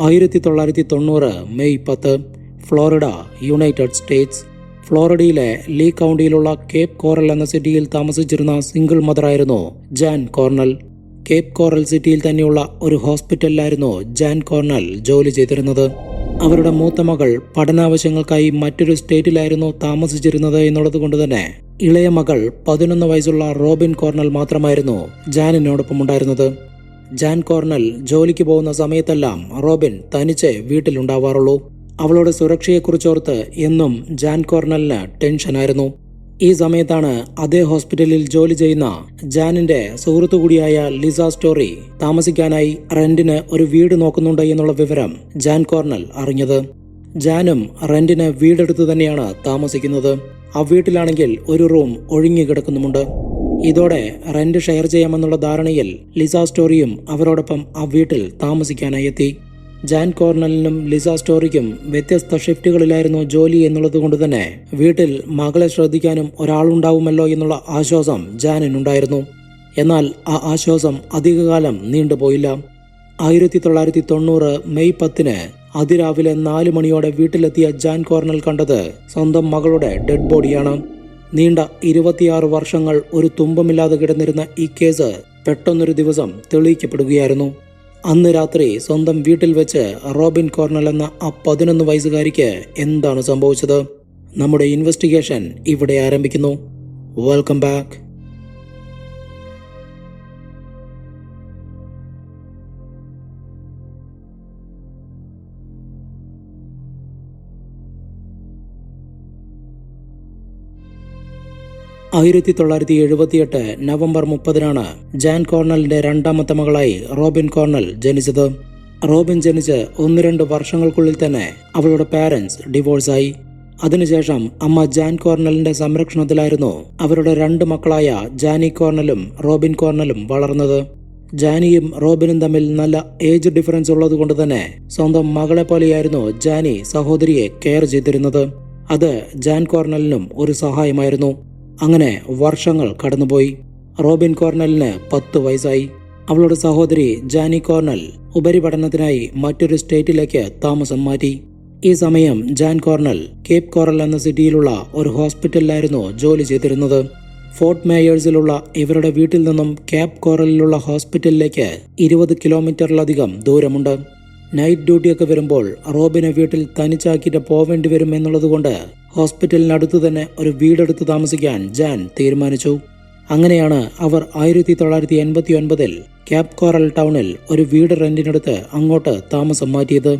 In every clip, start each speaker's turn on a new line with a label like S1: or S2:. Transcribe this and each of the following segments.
S1: ആയിരത്തി തൊള്ളായിരത്തി തൊണ്ണൂറ് മെയ് പത്ത് ഫ്ലോറിഡ യുണൈറ്റഡ് സ്റ്റേറ്റ്സ്. ഫ്ലോറിഡയിലെ ലീ കൗണ്ടിയിലുള്ള കേപ്പ് കോറൽ എന്ന സിറ്റിയിൽ താമസിച്ചിരുന്ന സിംഗിൾ മദറായിരുന്നു ജാൻ കോർണൽ. കേപ്പ് കോറൽ സിറ്റിയിൽ തന്നെയുള്ള ഒരു ഹോസ്പിറ്റലിലായിരുന്നു ജാൻ കോർണൽ ജോലി ചെയ്തിരുന്നത്. അവരുടെ മൂത്ത മകൾ പഠനാവശ്യങ്ങൾക്കായി മറ്റൊരു സ്റ്റേറ്റിലായിരുന്നു താമസിച്ചിരുന്നത് എന്നുള്ളത് കൊണ്ട് തന്നെ ഇളയ മകൾ പതിനൊന്ന് വയസ്സുള്ള റോബിൻ കോർണൽ മാത്രമായിരുന്നു ജാനിനോടൊപ്പം ഉണ്ടായിരുന്നത്. ജാൻ കോർണൽ ജോലിക്ക് പോകുന്ന സമയത്തെല്ലാം റോബിൻ തനിച്ച് വീട്ടിലുണ്ടാവാറുള്ളൂ. അവളുടെ സുരക്ഷയെക്കുറിച്ചോർത്ത് എന്നും ജാൻ കോർണലിന് ടെൻഷനായിരുന്നു. ഈ സമയത്താണ് അതേ ഹോസ്പിറ്റലിൽ ജോലി ചെയ്യുന്ന ജാനിന്റെ സുഹൃത്തു കൂടിയായ ലിസ സ്റ്റോറി താമസിക്കാനായി റെന്റിന് ഒരു വീട് നോക്കുന്നുണ്ട് എന്നുള്ള വിവരം ജാൻ കോർണൽ അറിഞ്ഞത്. ജാനും റെന്റിന് വീടെടുത്ത് തന്നെയാണ് താമസിക്കുന്നത്. ആ വീട്ടിലാണെങ്കിൽ ഒരു റൂം ഒഴുങ്ങി കിടക്കുന്നുമുണ്ട്. ഇതോടെ റെന്റ് ഷെയർ ചെയ്യാമെന്നുള്ള ധാരണയിൽ ലിസ സ്റ്റോറിയും അവരോടൊപ്പം ആ വീട്ടിൽ താമസിക്കാനായി എത്തി. ജാൻ കോർണലിനും ലിസ സ്റ്റോറിക്കും വ്യത്യസ്ത ഷിഫ്റ്റുകളിലായിരുന്നു ജോലി എന്നുള്ളത് കൊണ്ട് തന്നെ വീട്ടിൽ മകളെ ശ്രദ്ധിക്കാനും ഒരാളുണ്ടാവുമല്ലോ എന്നുള്ള ആശ്വാസം ജാനിനുണ്ടായിരുന്നു. എന്നാൽ ആ ആശ്വാസം അധികകാലം നീണ്ടുപോയില്ല. ആയിരത്തി തൊള്ളായിരത്തി തൊണ്ണൂറ് മെയ് പത്തിന് അതിരാവിലെ നാല് മണിയോടെ വീട്ടിലെത്തിയ ജാൻ കോർണൽ കണ്ടത് സ്വന്തം മകളുടെ ഡെഡ് ബോഡിയാണ്. നീണ്ട ഇരുപത്തിയാറ് വർഷങ്ങൾ ഒരു തുമ്പമില്ലാതെ കിടന്നിരുന്ന ഈ കേസ് പെട്ടെന്നൊരു ദിവസം തെളിയിക്കപ്പെടുകയായിരുന്നു. അന്ന് രാത്രി സ്വന്തം വീട്ടിൽ വെച്ച് റോബിൻ കോർണൽ എന്ന ആ പതിനൊന്ന് വയസ്സുകാരിക്ക് എന്താണ് സംഭവിച്ചത്? നമ്മുടെ ഇൻവെസ്റ്റിഗേഷൻ ഇവിടെ ആരംഭിക്കുന്നു. Welcome back. ആയിരത്തി തൊള്ളായിരത്തി എഴുപത്തിയെട്ട് നവംബർ മുപ്പതിനാണ് ജാൻ കോർണലിന്റെ രണ്ടാമത്തെ മകളായി റോബിൻ കോർണൽ ജനിച്ചത്. റോബിൻ ജനിച്ച് ഒന്ന് രണ്ട് വർഷങ്ങൾക്കുള്ളിൽ തന്നെ അവളുടെ പാരന്റ്സ് ഡിവോഴ്സായി. അതിനുശേഷം അമ്മ ജാൻ കോർണലിന്റെ സംരക്ഷണത്തിലായിരുന്നു അവരുടെ രണ്ട് മക്കളായ ജാനി കോർണലും റോബിൻ കോർണലും വളർന്നത്. ജാനിയും റോബിനും തമ്മിൽ നല്ല ഏജ് ഡിഫറൻസ് ഉള്ളതുകൊണ്ട് തന്നെ സ്വന്തം മകളെ പോലെയായിരുന്നു ജാനി സഹോദരിയെ കെയർ ചെയ്തിരുന്നത്. അത് ജാൻ കോർണലിനും ഒരു സഹായമായിരുന്നു. അങ്ങനെ വർഷങ്ങൾ കടന്നുപോയി. റോബിൻ കോർണലിന് പത്ത് വയസ്സായി. അവളുടെ സഹോദരി ജാനി കോർണൽ ഉപരിപഠനത്തിനായി മറ്റൊരു സ്റ്റേറ്റിലേക്ക് താമസം മാറ്റി. ഈ സമയം ജാൻ കോർണൽ കേപ്പ് കോറൽ എന്ന സിറ്റിയിലുള്ള ഒരു ഹോസ്പിറ്റലിലായിരുന്നു ജോലി ചെയ്തിരുന്നത്. ഫോർട്ട് മേയേഴ്സിലുള്ള ഇവരുടെ വീട്ടിൽ നിന്നും കേപ്പ് കോറലിലുള്ള ഹോസ്പിറ്റലിലേക്ക് ഇരുപത് കിലോമീറ്ററിലധികം ദൂരമുണ്ട്. നൈറ്റ് ഡ്യൂട്ടിയൊക്കെ വരുമ്പോൾ റോബിനെ വീട്ടിൽ തനിച്ചാക്കിയിട്ട് പോവേണ്ടി വരും എന്നുള്ളതുകൊണ്ട് ഹോസ്പിറ്റലിനടുത്ത് തന്നെ ഒരു വീടെടുത്ത് താമസിക്കാൻ ജാൻ തീരുമാനിച്ചു. അങ്ങനെയാണ് അവർ ആയിരത്തി തൊള്ളായിരത്തി എൺപത്തി ഒൻപതിൽ ക്യാപ് കോറൽ ടൗണിൽ ഒരു വീട് റെന്റിനെടുത്ത് അങ്ങോട്ട് താമസം മാറ്റിയത്.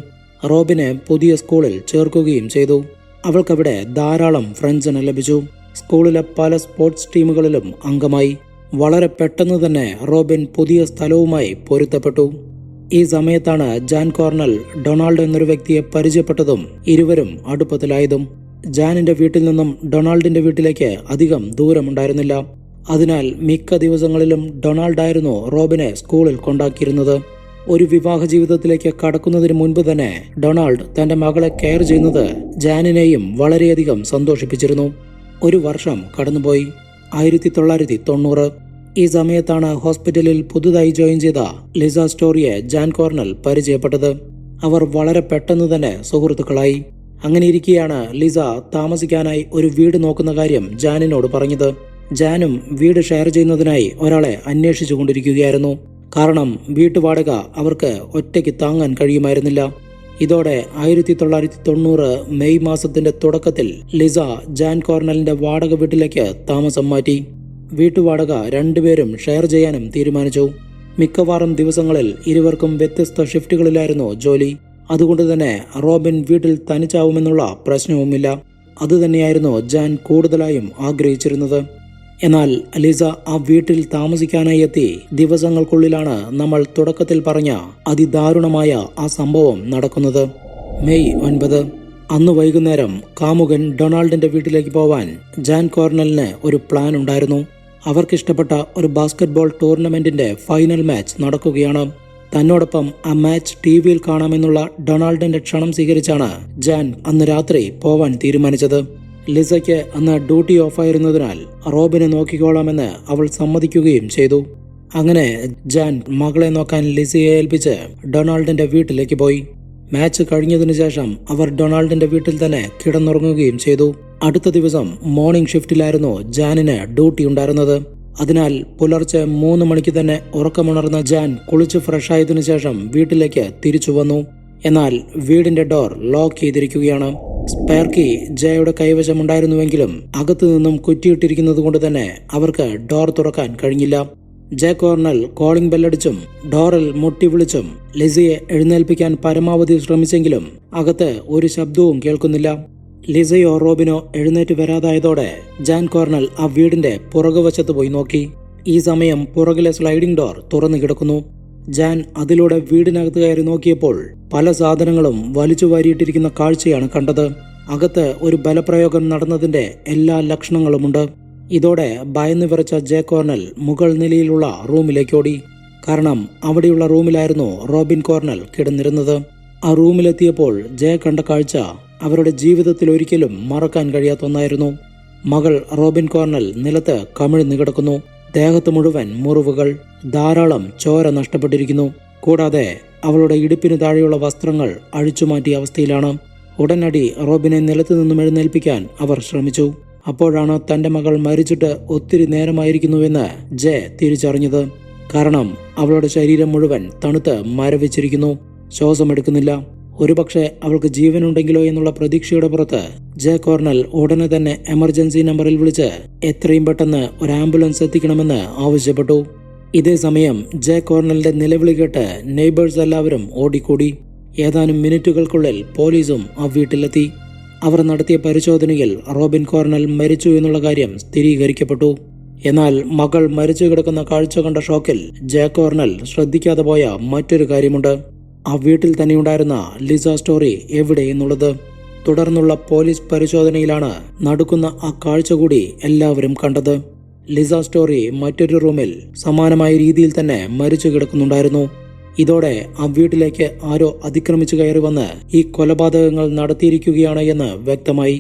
S1: റോബിനെ പുതിയ സ്കൂളിൽ ചേർക്കുകയും ചെയ്തു. അവൾക്കവിടെ ധാരാളം ഫ്രണ്ട്സിനെ ലഭിച്ചു. സ്കൂളിലെ പല സ്പോർട്സ് ടീമുകളിലും അംഗമായി. വളരെ പെട്ടെന്ന് തന്നെ റോബിൻ പുതിയ സ്ഥലവുമായി പൊരുത്തപ്പെട്ടു. ഈ സമയത്താണ് ജാൻ കോർണൽ ഡൊണാൾഡ് എന്നൊരു വ്യക്തിയെ പരിചയപ്പെട്ടതും ഇരുവരും അടുപ്പത്തിലായതും. ജാനിന്റെ വീട്ടിൽ നിന്നും ഡൊണാൾഡിന്റെ വീട്ടിലേക്ക് അധികം ദൂരമുണ്ടായിരുന്നില്ല. അതിനാൽ മിക്ക ദിവസങ്ങളിലും ഡൊണാൾഡായിരുന്നു റോബിനെ സ്കൂളിൽ കൊണ്ടാക്കിയിരുന്നത്. ഒരു വിവാഹ ജീവിതത്തിലേക്ക് കടക്കുന്നതിന് മുൻപ് തന്നെ ഡൊണാൾഡ് തന്റെ മകളെ കെയർ ചെയ്യുന്നത് ജാനിനെയും വളരെയധികം സന്തോഷിപ്പിച്ചിരുന്നു. ഒരു വർഷം കടന്നുപോയി. ആയിരത്തി തൊള്ളായിരത്തി തൊണ്ണൂറ്. ഈ സമയത്താണ് ഹോസ്പിറ്റലിൽ പുതുതായി ജോയിൻ ചെയ്ത ലിസ സ്റ്റോറിയെ ജാൻ കോർണൽ പരിചയപ്പെട്ടത്. അവർ വളരെ പെട്ടെന്ന് തന്നെ സുഹൃത്തുക്കളായി. അങ്ങനെ ഇരിക്കെയാണ് ലിസ താമസിക്കാനായി ഒരു വീട് നോക്കുന്ന കാര്യം ജാനിനോട് പറഞ്ഞത്. ജാനും വീട് ഷെയർ ചെയ്യുന്നതിനായി ഒരാളെ അന്വേഷിച്ചു കൊണ്ടിരിക്കുകയായിരുന്നു. കാരണം വീട്ടുവാടക അവർക്ക് ഒറ്റയ്ക്ക് താങ്ങാൻ കഴിയുമായിരുന്നില്ല. ഇതോടെ ആയിരത്തി തൊള്ളായിരത്തി തൊണ്ണൂറ് മെയ് മാസത്തിന്റെ തുടക്കത്തിൽ ലിസ ജാൻ കോർണലിന്റെ വാടക വീട്ടിലേക്ക് താമസം മാറ്റി. വീട്ടുവാടക രണ്ടുപേരും ഷെയർ ചെയ്യാനും തീരുമാനിച്ചു. മിക്കവാറും ദിവസങ്ങളിൽ ഇരുവർക്കും വ്യത്യസ്ത ഷിഫ്റ്റുകളിലായിരുന്നു ജോലി. അതുകൊണ്ട് തന്നെ റോബിൻ വീട്ടിൽ തനിച്ചാവുമെന്നുള്ള പ്രശ്നവുമില്ല. അതുതന്നെയായിരുന്നു ജാൻ കൂടുതലായും ആഗ്രഹിച്ചിരുന്നത്. എന്നാൽ ലിസ ആ വീട്ടിൽ താമസിക്കാനായി എത്തി ദിവസങ്ങൾക്കുള്ളിലാണ് നമ്മൾ തുടക്കത്തിൽ പറഞ്ഞ അതിദാരുണമായ ആ സംഭവം നടക്കുന്നത്. മെയ് ഒൻപത്. അന്ന് വൈകുന്നേരം കാമുകൻ ഡൊണാൾഡിന്റെ വീട്ടിലേക്ക് പോവാൻ ജാൻ കോർണലിന് ഒരു പ്ലാൻ ഉണ്ടായിരുന്നു. അവർക്കിഷ്ടപ്പെട്ട ഒരു ബാസ്കറ്റ്ബോൾ ടൂർണമെന്റിന്റെ ഫൈനൽ മാച്ച് നടക്കുകയാണ്. തന്നോടൊപ്പം ആ മാച്ച് ടി വിയിൽ കാണാമെന്നുള്ള ഡൊണാൾഡിന്റെ ക്ഷണം സ്വീകരിച്ചാണ് ജാൻ അന്ന് രാത്രി പോവാൻ തീരുമാനിച്ചത്. ലിസയ്ക്ക് അന്ന് ഡ്യൂട്ടി ഓഫായിരുന്നതിനാൽ റോബിനെ നോക്കിക്കോളാമെന്ന് അവൾ സമ്മതിക്കുകയും ചെയ്തു. അങ്ങനെ ജാൻ മകളെ നോക്കാൻ ലിസയെ ഏൽപ്പിച്ച് ഡൊണാൾഡിന്റെ വീട്ടിലേക്ക് പോയി. മാച്ച് കഴിഞ്ഞതിനു ശേഷം അവർ ഡൊണാൾഡിന്റെ വീട്ടിൽ തന്നെ കിടന്നുറങ്ങുകയും ചെയ്തു. അടുത്ത ദിവസം മോർണിംഗ് ഷിഫ്റ്റിലായിരുന്നു ജാനിന് ഡ്യൂട്ടി ഉണ്ടായിരുന്നത്. അതിനാൽ പുലർച്ചെ മൂന്ന് മണിക്ക് തന്നെ ഉറക്കമുണർന്ന ജാൻ കുളിച്ച് ഫ്രഷായതിനു ശേഷം വീട്ടിലേക്ക് തിരിച്ചു വന്നു. എന്നാൽ വീടിന്റെ ഡോർ ലോക്ക് ചെയ്തിരിക്കുകയാണ്. സ്പെയർ കീ ജയയുടെ കൈവശമുണ്ടായിരുന്നുവെങ്കിലും അകത്തു നിന്നും കുറ്റിയിട്ടിരിക്കുന്നത് കൊണ്ട് തന്നെ അവർക്ക് ഡോർ തുറക്കാൻ കഴിഞ്ഞില്ല. ജെ കോർണൽ കോളിംഗ് ബെല്ലടിച്ചും ഡോറിൽ മുട്ടി വിളിച്ചും ലിസിയെ എഴുന്നേൽപ്പിക്കാൻ പരമാവധി ശ്രമിച്ചെങ്കിലും അകത്ത് ഒരു ശബ്ദവും കേൾക്കുന്നില്ല. ലിസയോ റോബിനോ എഴുന്നേറ്റ് വരാതായതോടെ ജാൻ കോർണൽ ആ വീടിന്റെ പുറകുവശത്ത് പോയി നോക്കി. ഈ സമയം പുറകിലെ സ്ലൈഡിംഗ് ഡോർ തുറന്നു കിടക്കുന്നു. ജാൻ അതിലൂടെ വീടിനകത്ത് കയറി നോക്കിയപ്പോൾ പല സാധനങ്ങളും വലിച്ചു വാരിയിട്ടിരിക്കുന്ന കാഴ്ചയാണ് കണ്ടത്. അകത്ത് ഒരു ബലപ്രയോഗം നടന്നതിന്റെ എല്ലാ ലക്ഷണങ്ങളുമുണ്ട്. ഇതോടെ ഭയന്നു വിറച്ച ജെ കോർണൽ മുകൾ നിലയിലുള്ള റൂമിലേക്ക് ഓടി. കാരണം അവിടെയുള്ള റൂമിലായിരുന്നു റോബിൻ കോർണൽ കിടന്നിരുന്നത്. ആ റൂമിലെത്തിയപ്പോൾ ജയ കണ്ട കാഴ്ച അവരുടെ ജീവിതത്തിൽ ഒരിക്കലും മറക്കാൻ കഴിയാത്ത ഒന്നായിരുന്നു. മകൾ റോബിൻ കോർണൽ നിലത്ത് കമിഴ്ന്നു കിടക്കുന്നു. ദേഹത്ത് മുഴുവൻ മുറിവുകൾ ധാരാളം ചോര നഷ്ടപ്പെട്ടിരിക്കുന്നു. കൂടാതെ അവളുടെ ഇടുപ്പിന് താഴെയുള്ള വസ്ത്രങ്ങൾ അഴിച്ചുമാറ്റിയ അവസ്ഥയിലാണ്. ഉടനടി റോബിനെ നിലത്തു നിന്നും എഴുന്നേൽപ്പിക്കാൻ അവർ ശ്രമിച്ചു. അപ്പോഴാണ് തന്റെ മകൾ മരിച്ചിട്ട് ഒത്തിരി നേരമായിരിക്കുന്നുവെന്ന് ജെ തിരിച്ചറിഞ്ഞത്. കാരണം അവളുടെ ശരീരം മുഴുവൻ തണുത്ത് മരവിച്ചിരിക്കുന്നു. ശ്വാസമെടുക്കുന്നില്ല ഒരുപക്ഷെ അവൾക്ക് ജീവനുണ്ടെങ്കിലോ എന്നുള്ള പ്രതീക്ഷയുടെ പുറത്ത് ജെ കോർണൽ ഉടനെ തന്നെ എമർജൻസി നമ്പറിൽ വിളിച്ച് എത്രയും പെട്ടെന്ന് ഒരു ആംബുലൻസ് എത്തിക്കണമെന്ന് ആവശ്യപ്പെട്ടു. ഇതേ സമയം ജെ കോർണലിന്റെ നിലവിളി കേട്ട് നെയ്ബേഴ്സ് എല്ലാവരും ഓടിക്കൂടി. ഏതാനും മിനിറ്റുകൾക്കുള്ളിൽ പോലീസും ആ വീട്ടിലെത്തി. അവർ നടത്തിയ പരിശോധനയിൽ റോബിൻ കോർണൽ മരിച്ചു എന്നുള്ള കാര്യം സ്ഥിരീകരിക്കപ്പെട്ടു. എന്നാൽ മകൾ മരിച്ചു കിടക്കുന്ന കാഴ്ച കണ്ട ഷോക്കിൽ ജെ കോർണൽ ശ്രദ്ധിക്കാതെ പോയ മറ്റൊരു കാര്യമുണ്ട്. ആ വീട്ടിൽ തന്നെയുണ്ടായിരുന്ന ലിസ സ്റ്റോറി എവിടെ എന്നുള്ളത് തുടർന്നുള്ള പോലീസ് പരിശോധനയിലാണ് നടക്കുന്ന ആ കാഴ്ച കൂടി എല്ലാവരും കണ്ടത്. ലിസ സ്റ്റോറി മറ്റൊരു റൂമിൽ സമാനമായ രീതിയിൽ തന്നെ മരിച്ചു കിടക്കുന്നുണ്ടായിരുന്നു. ഇതോടെ ആ വീട്ടിലേക്ക് ആരോ അതിക്രമിച്ചു കയറി വന്ന് ഈ കൊലപാതകങ്ങൾ നടത്തിയിരിക്കുകയാണ് എന്ന് വ്യക്തമായി.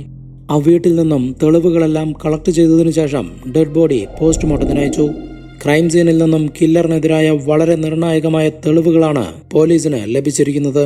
S1: ആ വീട്ടിൽ നിന്നും തെളിവുകളെല്ലാം കളക്ട് ചെയ്തതിനു ശേഷം ഡെഡ് ബോഡി പോസ്റ്റ്മോർട്ടത്തിന് അയച്ചു. ക്രൈം സീനിൽ നിന്നും കില്ലറിനെതിരായ വളരെ നിർണായകമായ തെളിവുകളാണ് പോലീസിന് ലഭിച്ചിരിക്കുന്നത്.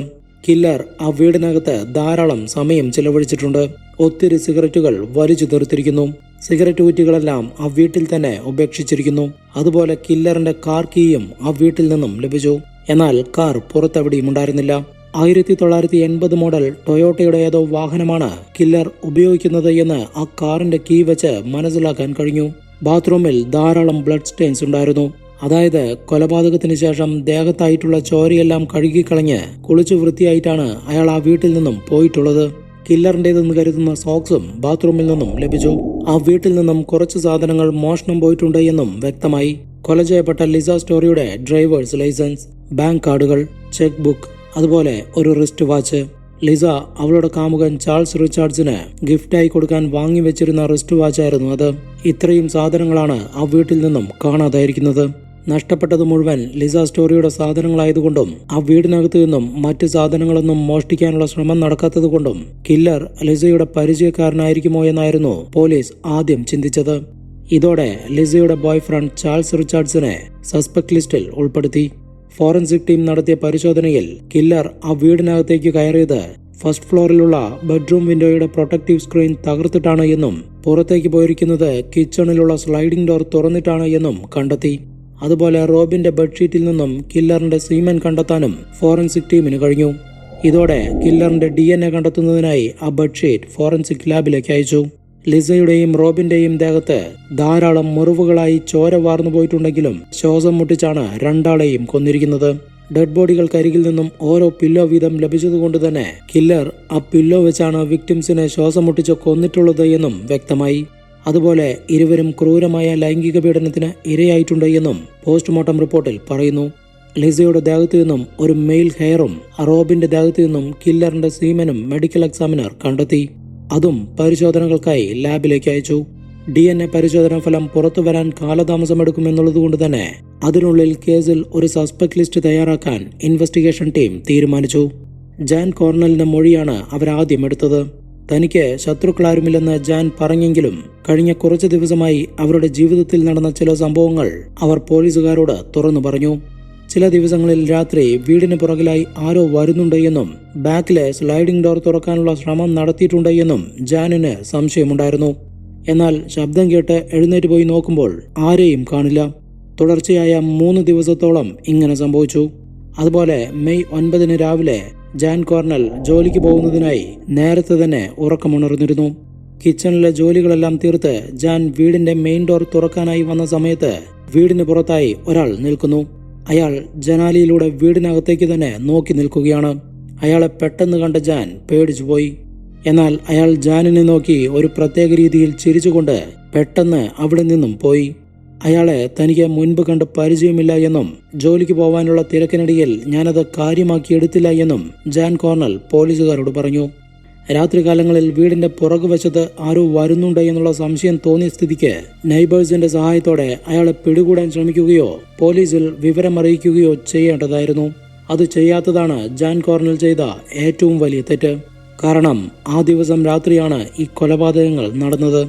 S1: കില്ലർ ആ വീടിനകത്ത് ധാരാളം സമയം ചിലവഴിച്ചിട്ടുണ്ട്. ഒത്തിരി സിഗരറ്റുകൾ വലിച്ചു തീർത്തിരിക്കുന്നു സിഗരറ്റ് കുറ്റികളെല്ലാം ആ വീട്ടിൽ തന്നെ ഉപേക്ഷിച്ചിരിക്കുന്നു. അതുപോലെ കില്ലറിന്റെ കാർ കീയും ആ വീട്ടിൽ നിന്നും ലഭിച്ചു. എന്നാൽ കാർ പുറത്തെവിടെയും ഉണ്ടായിരുന്നില്ല. ആയിരത്തി തൊള്ളായിരത്തി എൺപത് മോഡൽ ടൊയോട്ടയുടെ ഏതോ വാഹനമാണ് കില്ലർ ഉപയോഗിക്കുന്നത് എന്ന് ആ കാറിന്റെ കീ വെച്ച് മനസ്സിലാക്കാൻ കഴിഞ്ഞു. ബാത്റൂമിൽ ധാരാളം ബ്ലഡ് സ്റ്റെയിൻസ് ഉണ്ടായിരുന്നു. അതായത് കൊലപാതകത്തിന് ശേഷം ദേഹത്തായിട്ടുള്ള ചോരയെല്ലാം കഴുകിക്കളഞ്ഞ് കുളിച്ചു വൃത്തിയായിട്ടാണ് അയാൾ ആ വീട്ടിൽ നിന്നും പോയിട്ടുള്ളത്. കില്ലറിന്റെതെന്ന് കരുതുന്ന സോക്സും ബാത്റൂമിൽ നിന്നും ലഭിച്ചു. ആ വീട്ടിൽ നിന്നും കുറച്ച് സാധനങ്ങൾ മോഷണം പോയിട്ടുണ്ട് എന്നും വ്യക്തമായി. കൊല ചെയ്യപ്പെട്ട ലിസ സ്റ്റോറിയുടെ ഡ്രൈവേഴ്സ് ലൈസൻസ് ബാങ്ക് കാർഡുകൾ ചെക്ക് ബുക്ക് അതുപോലെ ഒരു റിസ്റ്റ് വാച്ച്. ലിസ അവളുടെ കാമുകൻ ചാൾസ് റിച്ചാർഡ്സിന് ഗിഫ്റ്റായി കൊടുക്കാൻ വാങ്ങി വെച്ചിരുന്ന റിസ്റ്റ് വാച്ചായിരുന്നു അത്. ഇത്രയും സാധനങ്ങളാണ് ആ വീട്ടിൽ നിന്നും കാണാതായിരിക്കുന്നത്. നഷ്ടപ്പെട്ടത് മുഴുവൻ ലിസ സ്റ്റോറിയുടെ സാധനങ്ങളായതുകൊണ്ടും ആ വീടിനകത്ത് നിന്നും മറ്റ് സാധനങ്ങളൊന്നും മോഷ്ടിക്കാനുള്ള ശ്രമം നടക്കാത്തതുകൊണ്ടും കില്ലർ ലിസയുടെ പരിചയക്കാരനായിരിക്കുമോ എന്നായിരുന്നു പോലീസ് ആദ്യം ചിന്തിച്ചത്. ഇതോടെ ലിസയുടെ ബോയ്ഫ്രണ്ട് ചാൾസ് റിച്ചാർഡ്സിനെ സസ്പെക്ട് ലിസ്റ്റിൽ ഉൾപ്പെടുത്തി. ഫോറൻസിക് ടീം നടത്തിയ പരിശോധനയിൽ കില്ലർ ആ വീടിനകത്തേക്ക് കയറിയത് ഫസ്റ്റ് ഫ്ലോറിലുള്ള ബെഡ്റൂം വിൻഡോയുടെ പ്രൊട്ടക്റ്റീവ് സ്ക്രീൻ തകർത്തിട്ടാണ് എന്നും പുറത്തേക്ക് പോയിരിക്കുന്നത് കിച്ചണിലുള്ള സ്ലൈഡിംഗ് ഡോർ തുറന്നിട്ടാണ് എന്നും കണ്ടെത്തി. അതുപോലെ റോബിന്റെ ബെഡ്ഷീറ്റിൽ നിന്നും കില്ലറിന്റെ സീമൻ കണ്ടെത്താനും ഫോറൻസിക് ടീമിന് കഴിഞ്ഞു. ഇതോടെ കില്ലറിന്റെ ഡി കണ്ടെത്തുന്നതിനായി ആ ബെഡ്ഷീറ്റ് ഫോറൻസിക് ലാബിലേക്ക് അയച്ചു. ലിസയുടെയും റോബിന്റെയും ദേഹത്ത് ധാരാളം മുറിവുകളായി ചോര വാർന്നു പോയിട്ടുണ്ടെങ്കിലും ശ്വാസം മുട്ടിച്ചാണ് രണ്ടാളെയും കൊന്നിരിക്കുന്നത്. ഡെഡ് ബോഡികൾക്കരികിൽ നിന്നും ഓരോ പില്ലോ വീതം ലഭിച്ചതുകൊണ്ട് തന്നെ കില്ലർ ആ പില്ലോ വെച്ചാണ് വിക്ടിംസിനെ ശ്വാസം മുട്ടിച്ച് കൊന്നിട്ടുള്ളത് എന്നും വ്യക്തമായി. അതുപോലെ ഇരുവരും ക്രൂരമായ ലൈംഗിക പീഡനത്തിന് ഇരയായിട്ടുണ്ട് എന്നും പോസ്റ്റ്മോർട്ടം റിപ്പോർട്ടിൽ പറയുന്നു. ലിസയുടെ ദേഹത്തു നിന്നും ഒരു മെയിൽ ഹെയറും റോബിന്റെ ദേഹത്തു നിന്നും കില്ലറിന്റെ സീമനും മെഡിക്കൽ എക്സാമിനർ കണ്ടെത്തി. അതും പരിശോധനകൾക്കായി ലാബിലേക്ക് അയച്ചു. ഡി എൻ എ പരിശോധനാ ഫലം പുറത്തു വരാൻ കാലതാമസമെടുക്കുമെന്നുള്ളതുകൊണ്ട് തന്നെ അതിനുള്ളിൽ കേസിൽ ഒരു സസ്പെക്ട് ലിസ്റ്റ് തയ്യാറാക്കാൻ ഇൻവെസ്റ്റിഗേഷൻ ടീം തീരുമാനിച്ചു. ജാൻ കോർണലിന്റെ മൊഴിയാണ് അവരാദ്യം എടുത്തത്. തനിക്ക് ശത്രുക്കളാരുമില്ലെന്ന് ജാൻ പറഞ്ഞെങ്കിലും കഴിഞ്ഞ കുറച്ച് ദിവസമായി അവരുടെ ജീവിതത്തിൽ നടന്ന ചില സംഭവങ്ങൾ അവർ പോലീസുകാരോട് തുറന്നു പറഞ്ഞു. ചില ദിവസങ്ങളിൽ രാത്രി വീടിന് പുറകിലായി ആരോ വരുന്നുണ്ട് എന്നും ബാക്കിലെ സ്ലൈഡിംഗ് ഡോർ തുറക്കാനുള്ള ശ്രമം നടത്തിയിട്ടുണ്ട് എന്നും ജാനിന് സംശയമുണ്ടായിരുന്നു. എന്നാൽ ശബ്ദം കേട്ട് എഴുന്നേറ്റ് പോയി നോക്കുമ്പോൾ ആരെയും കാണില്ല. തുടർച്ചയായ മൂന്ന് ദിവസത്തോളം ഇങ്ങനെ സംഭവിച്ചു. അതുപോലെ മെയ് ഒൻപതിന് രാവിലെ ജാൻ കോർണൽ ജോലിക്ക് പോകുന്നതിനായി നേരത്തെ തന്നെ ഉറക്കമുണർന്നിരുന്നു. കിച്ചണിലെ ജോലികളെല്ലാം തീർത്ത് ജാൻ വീടിന്റെ മെയിൻ ഡോർ തുറക്കാനായി വന്ന സമയത്ത് വീടിന് പുറത്തായി ഒരാൾ നിൽക്കുന്നു. അയാൾ ജനാലിയിലൂടെ വീടിനകത്തേക്ക് തന്നെ നോക്കി നിൽക്കുകയാണ്. അയാളെ പെട്ടെന്ന് കണ്ട ജാൻ പേടിച്ചു പോയി. എന്നാൽ അയാൾ ജാനിനെ നോക്കി ഒരു പ്രത്യേക രീതിയിൽ ചിരിച്ചുകൊണ്ട് പെട്ടെന്ന് അവിടെ നിന്നും പോയി. അയാളെ തനിക്ക് മുൻപ് കണ്ട് പരിചയമില്ല എന്നും ജോലിക്ക് പോവാനുള്ള തിരക്കിനിടയിൽ ഞാനത് കാര്യമാക്കിയെടുത്തില്ല എന്നും ജാൻ കോർണൽ പോലീസുകാരോട് പറഞ്ഞു. രാത്രികാലങ്ങളിൽ വീടിന്റെ പുറകുവശത്ത് ആരോ വരുന്നുണ്ട് എന്നുള്ള സംശയം തോന്നിയ സ്ഥിതിക്ക് നൈബേഴ്സിന്റെ സഹായത്തോടെ അയാളെ പിടികൂടാൻ ശ്രമിക്കുകയോ പോലീസിൽ വിവരമറിയിക്കുകയോ ചെയ്യേണ്ടതായിരുന്നു. അത് ചെയ്യാത്തതാണ് ജാൻ കോർണൽ ചെയ്ത ഏറ്റവും വലിയ തെറ്റ്. കാരണം ആ ദിവസം രാത്രിയാണ് ഈ കൊലപാതകങ്ങൾ നടന്നത്.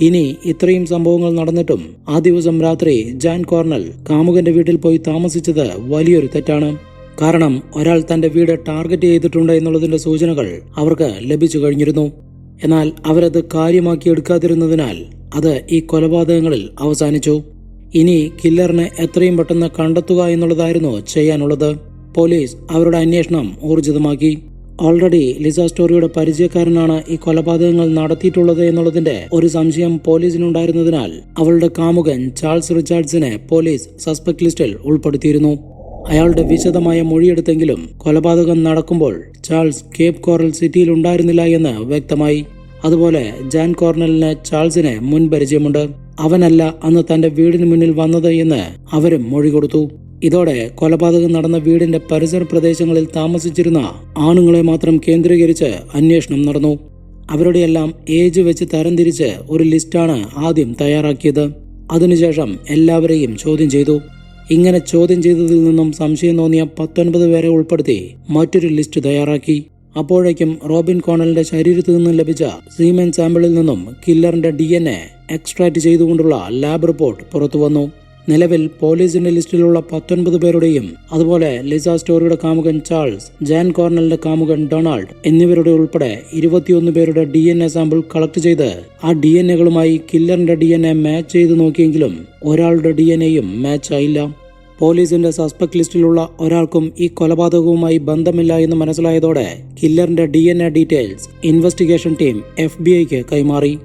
S1: ഇനി ഇത്രയും സംഭവങ്ങൾ നടന്നിട്ടും ആ ദിവസം രാത്രി ജാൻ കോർണൽ കാമുകന്റെ വീട്ടിൽ പോയി താമസിച്ചത് വലിയൊരു തെറ്റാണ്. കാരണം ഒരാൾ തന്റെ വീട് ടാർഗറ്റ് ചെയ്തിട്ടുണ്ട് എന്നുള്ളതിന്റെ സൂചനകൾ അവർക്ക് ലഭിച്ചു കഴിഞ്ഞിരുന്നു. എന്നാൽ അവരത് കാര്യമാക്കി എടുക്കാതിരുന്നതിനാൽ അത് ഈ കൊലപാതകങ്ങളിൽ അവസാനിച്ചു. ഇനി കില്ലറിനെ എത്രയും പെട്ടെന്ന് കണ്ടെത്തുക എന്നുള്ളതായിരുന്നു ചെയ്യാനുള്ളത്. പോലീസ് അവരുടെ അന്വേഷണം ഊർജിതമാക്കി. ഓൾറെഡി ലിസ സ്റ്റോറിയുടെ പരിചയക്കാരനാണ് ഈ കൊലപാതകങ്ങൾ നടത്തിയിട്ടുള്ളത് എന്നുള്ളതിന്റെ ഒരു സംശയം പോലീസിനുണ്ടായിരുന്നതിനാൽ അവളുടെ കാമുകൻ ചാൾസ് റിച്ചാർഡ്സിനെ പോലീസ് സസ്പെക്ട് ലിസ്റ്റിൽ ഉൾപ്പെടുത്തിയിരുന്നു. അയാളുടെ വിശദമായ മൊഴിയെടുത്തെങ്കിലും കൊലപാതകം നടക്കുമ്പോൾ ചാൾസ് കേപ്പ് കോറൽ സിറ്റിയിൽ ഉണ്ടായിരുന്നില്ല എന്ന് വ്യക്തമായി. അതുപോലെ ജാൻ കോർണലിന് ചാൾസിനെ മുൻ പരിചയമുണ്ട്. അവനല്ല അന്ന് തന്റെ വീടിന് മുന്നിൽ വന്നത് എന്ന് അവരും മൊഴി കൊടുത്തു. ഇതോടെ കൊലപാതകം നടന്ന വീടിന്റെ പരിസര പ്രദേശങ്ങളിൽ താമസിച്ചിരുന്ന ആണുങ്ങളെ മാത്രം കേന്ദ്രീകരിച്ച് അന്വേഷണം നടന്നു. അവരുടെയെല്ലാം ഏജ് വെച്ച് തരംതിരിച്ച് ഒരു ലിസ്റ്റാണ് ആദ്യം തയ്യാറാക്കിയത്. അതിനുശേഷം എല്ലാവരെയും ചോദ്യം ചെയ്തു. ഇങ്ങനെ ചോദ്യം ചെയ്തതിൽ നിന്നും സംശയം തോന്നിയ പത്തൊൻപത് പേരെ ഉൾപ്പെടുത്തി മറ്റൊരു ലിസ്റ്റ് തയ്യാറാക്കി. അപ്പോഴേക്കും റോബിൻ കോണലിന്റെ ശരീരത്തിൽ നിന്നും ലഭിച്ച സീമെൻ സാമ്പിളിൽ നിന്നും കില്ലറിന്റെ ഡി എൻ എ എക്സ്ട്രാക്ട് ചെയ്തുകൊണ്ടുള്ള ലാബ് റിപ്പോർട്ട് പുറത്തു വന്നു. നിലവിൽ പോലീസിന്റെ ലിസ്റ്റിലുള്ള പത്തൊൻപത് പേരുടെയും അതുപോലെ ലിസ സ്റ്റോറിയുടെ കാമുകൻ ചാൾസ് ജാൻ കോർണലിന്റെ കാമുകൻ ഡൊണാൾഡ് എന്നിവരുടെ ഉൾപ്പെടെ ഇരുപത്തിയൊന്ന് പേരുടെ D N A sample collect ചെയ്ത് ആ ഡി എൻ എകളുമായി കില്ലറിന്റെ ഡി എൻ എ മാച്ച് ചെയ്ത് നോക്കിയെങ്കിലും ഒരാളുടെ ഡി എൻ എയും മാച്ച് ആയില്ല. പോലീസിന്റെ സസ്പെക്ട് ലിസ്റ്റിലുള്ള ഒരാൾക്കും ഈ കൊലപാതകവുമായി ബന്ധമില്ല എന്ന് മനസ്സിലായതോടെ കില്ലറിന്റെ D N A details investigation team F B ഐക്ക് കൈമാറി.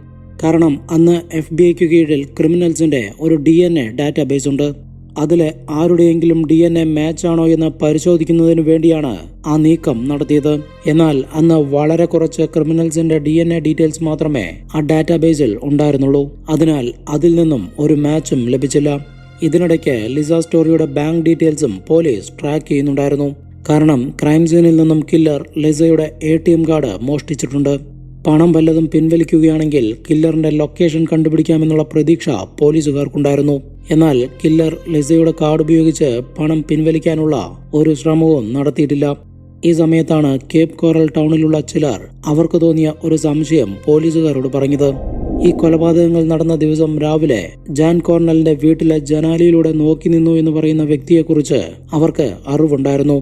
S1: കാരണം അന്ന് എഫ് ബി ഐക്ക് കീഴിൽ ക്രിമിനൽസിന്റെ ഒരു ഡി എൻ എ ഡാറ്റാബേസ് ഉണ്ട്. അതിലെ ആരുടെയെങ്കിലും ഡി എൻ എ മാച്ച് ആണോ എന്ന് പരിശോധിക്കുന്നതിന് വേണ്ടിയാണ് ആ നീക്കം നടത്തിയത്. എന്നാൽ അന്ന് വളരെ കുറച്ച് ക്രിമിനൽസിന്റെ ഡി എൻ എ ഡീറ്റെയിൽസ് മാത്രമേ ആ ഡാറ്റാബേസിൽ ഉണ്ടായിരുന്നുള്ളൂ. അതിനാൽ അതിൽ നിന്നും ഒരു മാച്ചും ലഭിച്ചില്ല. ഇതിനിടയ്ക്ക് ലിസ സ്റ്റോറിയുടെ ബാങ്ക് ഡീറ്റെയിൽസും പോലീസ് ട്രാക്ക് ചെയ്യുന്നുണ്ടായിരുന്നു. കാരണം ക്രൈം സീനിൽ നിന്നും കില്ലർ ലിസയുടെ എ ടി എം കാർഡ് മോഷ്ടിച്ചിട്ടുണ്ട്. പണം വല്ലതും പിൻവലിക്കുകയാണെങ്കിൽ കില്ലറിന്റെ ലൊക്കേഷൻ കണ്ടുപിടിക്കാമെന്നുള്ള പ്രതീക്ഷ പോലീസുകാർക്കുണ്ടായിരുന്നു. എന്നാൽ കില്ലർ ലിസയുടെ കാർഡ് ഉപയോഗിച്ച് പണം പിൻവലിക്കാനുള്ള ഒരു ശ്രമവും നടത്തിയിട്ടില്ല. ഈ സമയത്താണ് കേപ്പ് കോറൽ ടൗണിലുള്ള ചിലർ അവർക്ക് തോന്നിയ ഒരു സംശയം പോലീസുകാരോട് പറഞ്ഞത്. ഈ കൊലപാതകങ്ങൾ നടന്ന ദിവസം രാവിലെ ജാൻ കോർണലിന്റെ വീട്ടിലെ ജനാലിയിലൂടെ നോക്കി നിന്നു എന്ന് പറയുന്ന വ്യക്തിയെക്കുറിച്ച് അവർക്ക് അറിവുണ്ടായിരുന്നു.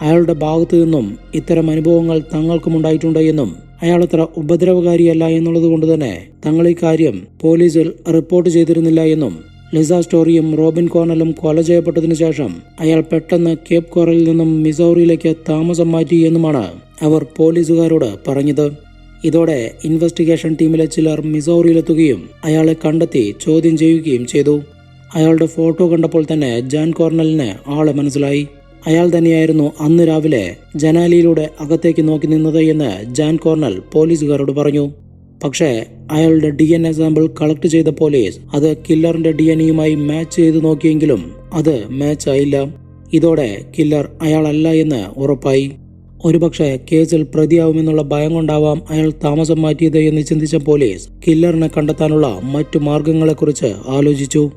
S1: അയാളുടെ ഭാഗത്തു നിന്നും ഇത്തരം അനുഭവങ്ങൾ തങ്ങൾക്കും ഉണ്ടായിട്ടുണ്ട് എന്നും അയാൾ അത്ര ഉപദ്രവകാരിയല്ല എന്നുള്ളത് കൊണ്ട് തന്നെ തങ്ങൾ ഈ കാര്യം പോലീസിൽ റിപ്പോർട്ട് ചെയ്തിരുന്നില്ല എന്നും ലിസ സ്റ്റോറിയും റോബിൻ കോർണലും കൊല ചെയ്യപ്പെട്ടതിനു ശേഷം അയാൾ പെട്ടെന്ന് കേപ് കോറലിൽ നിന്നും മിസോറിയിലേക്ക് താമസം മാറ്റി എന്നുമാണ് അവർ പോലീസുകാരോട് പറഞ്ഞത്. ഇതോടെ ഇൻവെസ്റ്റിഗേഷൻ ടീമിലെ ചിലർ മിസോറിയിലെത്തുകയും അയാളെ കണ്ടെത്തി ചോദ്യം ചെയ്യുകയും ചെയ്തു. അയാളുടെ ഫോട്ടോ കണ്ടപ്പോൾ തന്നെ ജാൻ കോർണലിന് ആളെ മനസ്സിലായി. അയാൾ തന്നെയായിരുന്നു അന്ന് രാവിലെ ജനാലിയിലൂടെ അകത്തേക്ക് നോക്കി നിന്നത് എന്ന് ജാൻ കോർണൽ പോലീസുകാരോട് പറഞ്ഞു. പക്ഷേ അയാളുടെ D N A sample collect ചെയ്ത പോലീസ് അത് കില്ലറിന്റെ ഡി എൻ എയുമായി മാച്ച് ചെയ്ത് നോക്കിയെങ്കിലും അത് മാച്ച് ആയില്ല. ഇതോടെ കില്ലർ അയാളല്ല എന്ന് ഉറപ്പായി. ഒരുപക്ഷെ കേസിൽ പ്രതിയാവുമെന്നുള്ള ഭയം കൊണ്ടാവാം അയാൾ താമസം മാറ്റിയത് എന്ന് ചിന്തിച്ച പോലീസ് കില്ലറിനെ കണ്ടെത്താനുള്ള മറ്റു മാർഗങ്ങളെക്കുറിച്ച് ആലോചിച്ചു.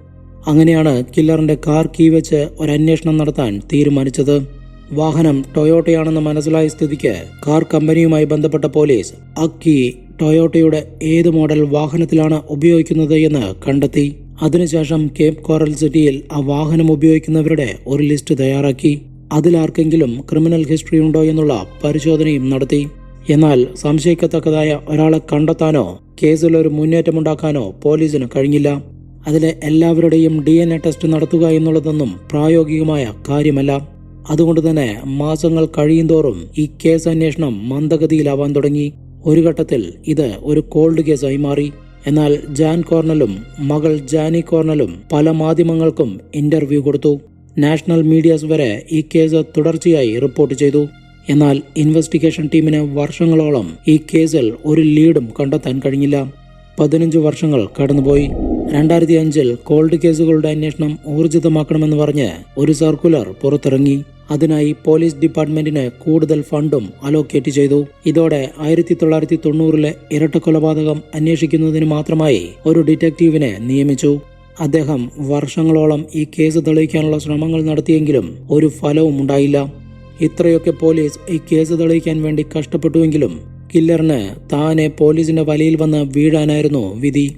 S1: അങ്ങനെയാണ് കില്ലറിന്റെ കാർ കീ വെച്ച് ഒരു അന്വേഷണം നടത്താൻ തീരുമാനിച്ചത്. വാഹനം ടൊയോട്ടയാണെന്ന് മനസ്സിലായ സ്ഥിതിക്ക് കാർ കമ്പനിയുമായി ബന്ധപ്പെട്ട പോലീസ് അക്കി ടൊയോട്ടയുടെ ഏത് മോഡൽ വാഹനത്തിലാണ് ഉപയോഗിക്കുന്നത് എന്ന് കണ്ടെത്തി. അതിനുശേഷം കേപ് കോറൽ സിറ്റിയിൽ ആ വാഹനം ഉപയോഗിക്കുന്നവരുടെ ഒരു ലിസ്റ്റ് തയ്യാറാക്കി. അതിലാർക്കെങ്കിലും ക്രിമിനൽ ഹിസ്റ്ററി ഉണ്ടോ എന്നുള്ള പരിശോധനയും നടത്തി. എന്നാൽ സംശയിക്കത്തക്കതായ ഒരാളെ കണ്ടെത്താനോ കേസിൽ ഒരു മുന്നേറ്റമുണ്ടാക്കാനോ പോലീസിന് കഴിഞ്ഞില്ല. അതിലെ എല്ലാവരുടെയും ഡി എൻ എ ടെസ്റ്റ് നടത്തുക എന്നുള്ളതൊന്നും പ്രായോഗികമായ കാര്യമല്ല. അതുകൊണ്ട് തന്നെ മാസങ്ങൾ കഴിയുന്തോറും ഈ കേസ് അന്വേഷണം മന്ദഗതിയിലാവാൻ തുടങ്ങി. ഒരു ഘട്ടത്തിൽ ഇത് ഒരു കോൾഡ് കേസായി മാറി. എന്നാൽ ജാൻ കോർണലും മകൾ ജാനി കോർണലും പല മാധ്യമങ്ങൾക്കും ഇന്റർവ്യൂ കൊടുത്തു. നാഷണൽ മീഡിയാസ് വരെ ഈ കേസ് തുടർച്ചയായി റിപ്പോർട്ട് ചെയ്തു. എന്നാൽ ഇൻവെസ്റ്റിഗേഷൻ ടീമിന് വർഷങ്ങളോളം ഈ കേസിൽ ഒരു ലീഡും കണ്ടെത്താൻ കഴിഞ്ഞില്ല. പതിനഞ്ച് വർഷങ്ങൾ കടന്നുപോയി. രണ്ടായിരത്തി അഞ്ചിൽ കോൾഡ് കേസുകളുടെ അന്വേഷണം ഊർജിതമാക്കണമെന്ന് പറഞ്ഞ് ഒരു സർക്കുലർ പുറത്തിറങ്ങി. അതിനായി പോലീസ് ഡിപ്പാർട്ട്മെന്റിന് കൂടുതൽ ഫണ്ടും അലോക്കേറ്റ് ചെയ്തു. ഇതോടെ ആയിരത്തി തൊള്ളായിരത്തി തൊണ്ണൂറിലെ ഇരട്ട കൊലപാതകം അന്വേഷിക്കുന്നതിന് മാത്രമായി ഒരു ഡിറ്റക്റ്റീവിനെ നിയമിച്ചു. അദ്ദേഹം വർഷങ്ങളോളം ഈ കേസ് തെളിയിക്കാനുള്ള ശ്രമങ്ങൾ നടത്തിയെങ്കിലും ഒരു ഫലവും ഉണ്ടായില്ല. ഇത്രയൊക്കെ പോലീസ് ഈ കേസ് തെളിയിക്കാൻ വേണ്ടി കഷ്ടപ്പെട്ടുവെങ്കിലും കില്ലറിന് താനെ പോലീസിന്റെ വലയിൽ വന്ന് വീഴാനായിരുന്നു വിധി.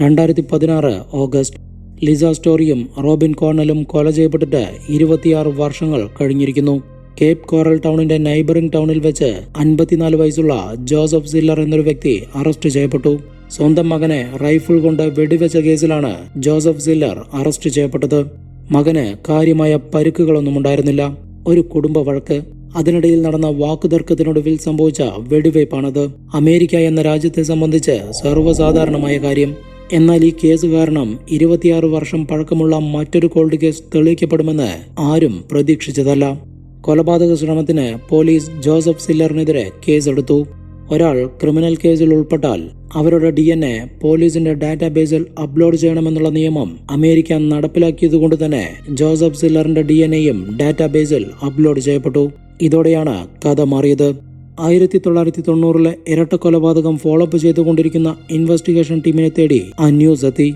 S1: രണ്ടായിരത്തി പതിനാറ് ഓഗസ്റ്റ് ലിസ സ്റ്റോറിയും റോബിൻ കോർണലും കൊല ചെയ്യപ്പെട്ടിട്ട് ഇരുപത്തിയാറ് വർഷങ്ങൾ കഴിഞ്ഞിരിക്കുന്നു. കേപ്പ് കോറൽ ടൗണിന്റെ നൈബറിംഗ് ടൗണിൽ വെച്ച് അൻപത്തിനാല് വയസ്സുള്ള ജോസഫ് സില്ലർ എന്നൊരു വ്യക്തി അറസ്റ്റ് ചെയ്യപ്പെട്ടു. സ്വന്തം മകനെ റൈഫിൾ കൊണ്ട് വെടിവെച്ച കേസിലാണ് ജോസഫ് സില്ലർ അറസ്റ്റ് ചെയ്യപ്പെട്ടത്. മകന് കാര്യമായ പരുക്കുകളൊന്നും ഉണ്ടായിരുന്നില്ല. ഒരു കുടുംബ വഴക്ക്. അതിനിടയിൽ നടന്ന വാക്കുതർക്കത്തിനൊടുവിൽ സംഭവിച്ച വെടിവയ്പാണത്. അമേരിക്ക എന്ന രാജ്യത്തെ സംബന്ധിച്ച് സർവസാധാരണമായ കാര്യം. എന്നാൽ ഈ കേസ് കാരണം ഇരുപത്തിയാറ് വർഷം പഴക്കമുള്ള മറ്റൊരു കോൾഡ് കേസ് തെളിയിക്കപ്പെടുമെന്ന് ആരും പ്രതീക്ഷിച്ചതല്ല. കൊലപാതക ശ്രമത്തിന് പോലീസ് ജോസഫ് സില്ലറിനെതിരെ കേസെടുത്തു. ഒരാൾ ക്രിമിനൽ കേസിൽ ഉൾപ്പെട്ടാൽ അവരുടെ ഡി എൻ എ പോലീസിന്റെ ഡാറ്റാബേസിൽ അപ്ലോഡ് ചെയ്യണമെന്നുള്ള നിയമം അമേരിക്ക നടപ്പിലാക്കിയതുകൊണ്ട് തന്നെ ജോസഫ് സില്ലറിന്റെ ഡി എൻ എയും ഡാറ്റാബേസിൽ അപ്ലോഡ് ചെയ്യപ്പെട്ടു. ഇതോടെയാണ് കഥ മാറിയത്. ആയിരത്തി തൊള്ളായിരത്തി തൊണ്ണൂറിലെ ഇരട്ട കൊലപാതകം ഫോളോ അപ്പ് ചെയ്തുകൊണ്ടിരിക്കുന്ന ഇൻവെസ്റ്റിഗേഷൻ ടീമിനെ തേടി ആ ന്യൂസ് എത്തി.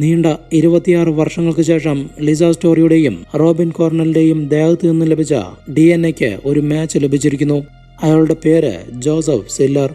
S1: നീണ്ട ഇരുപത്തിയാറ് വർഷങ്ങൾക്ക് ശേഷം ലിസ സ്റ്റോറിയുടെയും റോബിൻ കോർണലിന്റെയും ദേഹത്ത് നിന്ന് ലഭിച്ച ഡി എൻ എക്ക് ഒരു മാച്ച് ലഭിച്ചിരിക്കുന്നു. അയാളുടെ പേര് ജോസഫ് സില്ലർ.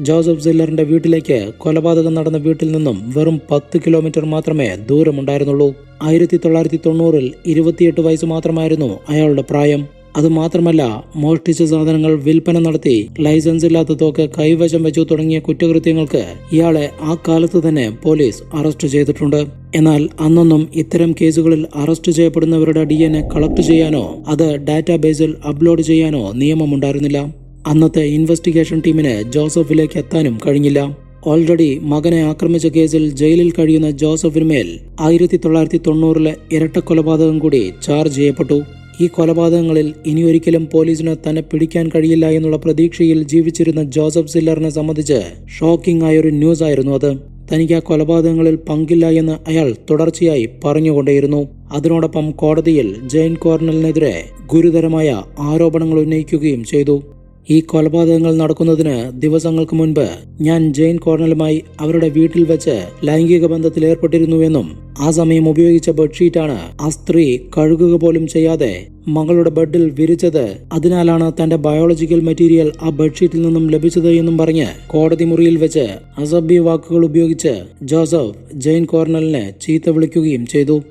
S1: ജോസഫ് സില്ലറിന്റെ വീട്ടിലേക്ക് കൊലപാതകം നടന്ന വീട്ടിൽ നിന്നും വെറും പത്ത് കിലോമീറ്റർ മാത്രമേ ദൂരമുണ്ടായിരുന്നുള്ളൂ. ആയിരത്തി തൊള്ളായിരത്തി തൊണ്ണൂറിൽ ഇരുപത്തിയെട്ട് വയസ്സ് മാത്രമായിരുന്നു അയാളുടെ പ്രായം. അതുമാത്രമല്ല മോഷ്ടിച്ച സാധനങ്ങൾ വിൽപ്പന നടത്തി ലൈസൻസ് ഇല്ലാത്ത തോക്ക് കൈവശം വെച്ചു തുടങ്ങിയ കുറ്റകൃത്യങ്ങൾക്ക് ഇയാളെ ആ കാലത്ത് തന്നെ പോലീസ് അറസ്റ്റ് ചെയ്തിട്ടുണ്ട്. എന്നാൽ അന്നൊന്നും ഇത്തരം കേസുകളിൽ അറസ്റ്റ് ചെയ്യപ്പെടുന്നവരുടെ ഡി കളക്ട് ചെയ്യാനോ അത് ഡാറ്റാബേസിൽ അപ്ലോഡ് ചെയ്യാനോ നിയമമുണ്ടായിരുന്നില്ല. അന്നത്തെ ഇൻവെസ്റ്റിഗേഷൻ ടീമിന് ജോസഫിലേക്ക് എത്താനും കഴിഞ്ഞില്ല. ഓൾറെഡി മകനെ ആക്രമിച്ച കേസിൽ ജയിലിൽ കഴിയുന്ന ജോസഫിനുമേൽ ആയിരത്തി തൊള്ളായിരത്തി തൊണ്ണൂറിലെ ഇരട്ട കൊലപാതകം കൂടി ചാർജ് ചെയ്യപ്പെട്ടു. ഈ കൊലപാതകങ്ങളിൽ ഇനിയൊരിക്കലും പോലീസിന് തന്നെ പിടിക്കാൻ കഴിയില്ല എന്നുള്ള പ്രതീക്ഷയിൽ ജീവിച്ചിരുന്ന ജോസഫ് സില്ലറിനെ സംബന്ധിച്ച് ഷോക്കിംഗ് ആയൊരു ന്യൂസ് ആയിരുന്നു അത്. തനിക്ക് ആ കൊലപാതകങ്ങളിൽ പങ്കില്ല എന്ന് അയാൾ തുടർച്ചയായി പറഞ്ഞുകൊണ്ടേയിരുന്നു. അതിനോടൊപ്പം കോടതിയിൽ ജെയിൻ കോർണലിനെതിരെ ഗുരുതരമായ ആരോപണങ്ങൾ ഉന്നയിക്കുകയും ചെയ്തു. ഈ കൊലപാതകങ്ങൾ നടക്കുന്നതിന് ദിവസങ്ങൾക്ക് മുൻപ് ഞാൻ ജെയിൻ കോർണലുമായി അവരുടെ വീട്ടിൽ വെച്ച് ലൈംഗിക ബന്ധത്തിൽ ഏർപ്പെട്ടിരുന്നുവെന്നും ആ സമയം ഉപയോഗിച്ച ബെഡ്ഷീറ്റാണ് ആ സ്ത്രീ കഴുകുക പോലും ചെയ്യാതെ മകളുടെ ബെഡിൽ വിരിച്ചത്. അതിനാലാണ് തന്റെ ബയോളജിക്കൽ മെറ്റീരിയൽ ആ ബെഡ്ഷീറ്റിൽ നിന്നും ലഭിച്ചത് എന്നും പറഞ്ഞ് കോടതി മുറിയിൽ വെച്ച് അസഭ്യ വാക്കുകൾ ഉപയോഗിച്ച് ജോസഫ് ജെയിൻ കോർണലിനെ ചീത്ത വിളിക്കുകയും ചെയ്തു.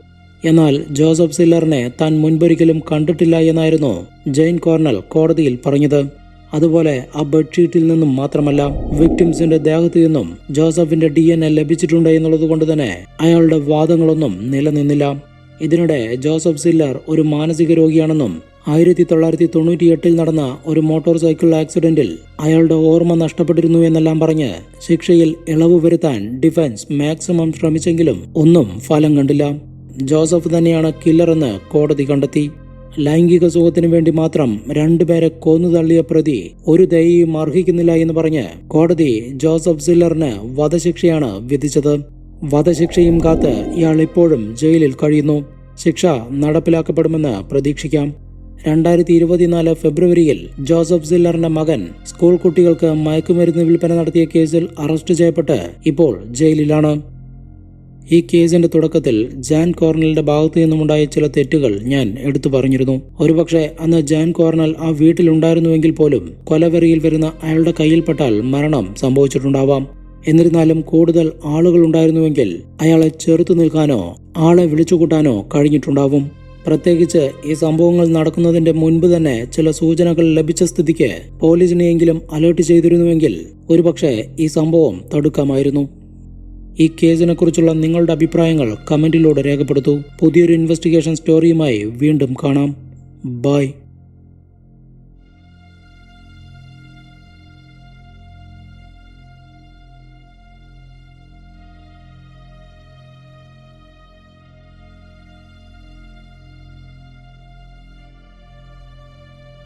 S1: എന്നാൽ ജോസഫ് സില്ലറിനെ താൻ മുൻപൊരിക്കലും കണ്ടിട്ടില്ല എന്നായിരുന്നു ജെയിൻ കോർണൽ കോടതിയിൽ പറഞ്ഞത്. അതുപോലെ ആ ബെഡ്ഷീറ്റിൽ നിന്നും മാത്രമല്ല വിക്ടിംസിന്റെ ദേഹത്തു നിന്നും ജോസഫിന്റെ ഡി എൻ എ ലഭിച്ചിട്ടുണ്ട് എന്നുള്ളത് കൊണ്ട് തന്നെ അയാളുടെ വാദങ്ങളൊന്നും നിലനിന്നില്ല. ഇതിനിടെ ജോസഫ് സില്ലർ ഒരു മാനസിക രോഗിയാണെന്നും ആയിരത്തി തൊള്ളായിരത്തി തൊണ്ണൂറ്റി എട്ടിൽ നടന്ന ഒരു മോട്ടോർ സൈക്കിൾ ആക്സിഡന്റിൽ അയാളുടെ ഓർമ്മ നഷ്ടപ്പെട്ടിരുന്നു എന്നെല്ലാം പറഞ്ഞ് ശിക്ഷയിൽ ഇളവ് വരുത്താൻ ഡിഫൻസ് മാക്സിമം ശ്രമിച്ചെങ്കിലും ഒന്നും ഫലം കണ്ടില്ല. ജോസഫ് തന്നെയാണ് കില്ലറെന്ന് കോടതി കണ്ടെത്തി. ലൈംഗിക സുഖത്തിനു വേണ്ടി മാത്രം രണ്ടുപേരെ കൊന്നു തള്ളിയ പ്രതി ഒരു ദയയും അർഹിക്കുന്നില്ല എന്ന് പറഞ്ഞ് കോടതി ജോസഫ് സില്ലറിന് വധശിക്ഷയാണ് വിധിച്ചത്. വധശിക്ഷയും കാത്ത് ഇയാൾ ഇപ്പോഴും ജയിലിൽ കഴിയുന്നു. ശിക്ഷ നടപ്പിലാക്കപ്പെടുമെന്ന് പ്രതീക്ഷിക്കാം. രണ്ടായിരത്തി ഇരുപത്തിനാല് ഫെബ്രുവരിയിൽ ജോസഫ് സില്ലറിന്റെ മകൻ സ്കൂൾ കുട്ടികൾക്ക് മയക്കുമരുന്ന് വിൽപ്പന നടത്തിയ കേസിൽ അറസ്റ്റ് ചെയ്യപ്പെട്ട് ഇപ്പോൾ ജയിലിലാണ്. ഈ കേസിന്റെ തുടക്കത്തിൽ ജാൻ കോർണലിന്റെ ഭാഗത്തു നിന്നുമുണ്ടായ ചില തെറ്റുകൾ ഞാൻ എടുത്തു പറഞ്ഞിരുന്നു. ഒരുപക്ഷെ അന്ന് ജാൻ കോർണൽ ആ വീട്ടിലുണ്ടായിരുന്നുവെങ്കിൽ പോലും കൊലവെറിയിൽ വരുന്ന അയാളുടെ കയ്യിൽപ്പെട്ടാൽ മരണം സംഭവിച്ചിട്ടുണ്ടാവാം. എന്നിരുന്നാലും കൂടുതൽ ആളുകൾ ഉണ്ടായിരുന്നുവെങ്കിൽ അയാളെ ചെറുത്തു നിൽക്കാനോ ആളെ വിളിച്ചുകൂട്ടാനോ കഴിഞ്ഞിട്ടുണ്ടാവും. പ്രത്യേകിച്ച് ഈ സംഭവങ്ങൾ നടക്കുന്നതിന്റെ മുൻപ് തന്നെ ചില സൂചനകൾ ലഭിച്ച സ്ഥിതിക്ക് പോലീസിനെയെങ്കിലും അലേർട്ട് ചെയ്തിരുന്നുവെങ്കിൽ ഒരുപക്ഷെ ഈ സംഭവം തടുക്കാമായിരുന്നു. ഈ കേസിനെ കുറിച്ചുള്ള നിങ്ങളുടെ അഭിപ്രായങ്ങൾ കമന്റിലൂടെ രേഖപ്പെടുത്തൂ. പുതിയൊരു ഇൻവെസ്റ്റിഗേഷൻ സ്റ്റോറിയുമായി വീണ്ടും കാണാം. ബൈ